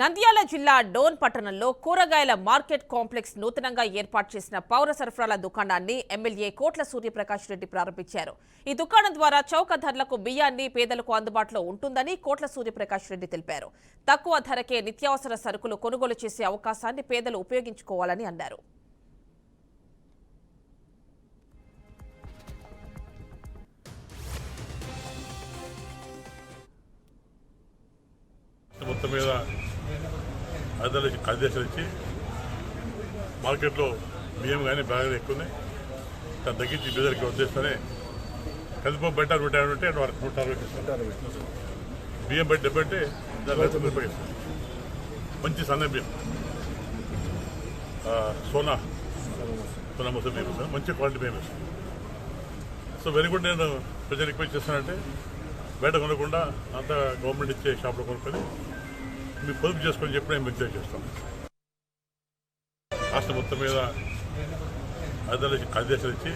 నంద్యాల జిల్లా డోన్ పట్టణంలో కూరగాయల మార్కెట్ కాంప్లెక్స్ నూతనంగా ఏర్పాటు చేసిన పౌర సరఫరాల దుకాణాన్ని ఎమ్మెల్యే కోట్ల సూర్యప్రకాష్ రెడ్డి ప్రారంభించారు. ఈ దుకాణం ద్వారా చౌక ధరలకు బియ్యాన్ని పేదలకు అందుబాటులో ఉంటుందని కోట్ల సూర్యప్రకాష్ రెడ్డి తెలిపారు. తక్కువ ధరకే నిత్యావసర సరుకులు కొనుగోలు చేసే అవకాశాన్ని పేదలు ఉపయోగించుకోవాలని అన్నారు. మొత్తం మీద ఆదేశాలు ఆదేశాలు ఇచ్చి మార్కెట్లో బియ్యం కానీ బాగా ఎక్కువ ఉన్నాయి. దాన్ని తగ్గించి బీదర్కి వచ్చేస్తేనే కలిపి బయట నూట యాభై ఉంటే నూట నూట అరవై బియ్యం బయట డెబ్బై దాని మంచి సన్న బియ్యం. సోనా. సోనా మొత్తం బియ్యం ఇస్తాం మంచి క్వాలిటీ బియ్యం ఇస్తాం సో వెరీ గుడ్ నేను ప్రజలు రిక్వెస్ట్ చేస్తానంటే బయట కొనకుండా అంతా గవర్నమెంట్ ఇచ్చే షాప్లో కొనుక్కొని మీ పొదుపు చేసుకొని చెప్పి మేము విజ్ఞప్తి చేస్తాను రాష్ట్ర మొత్తం మీద అదే ఆదేశాలు ఇచ్చి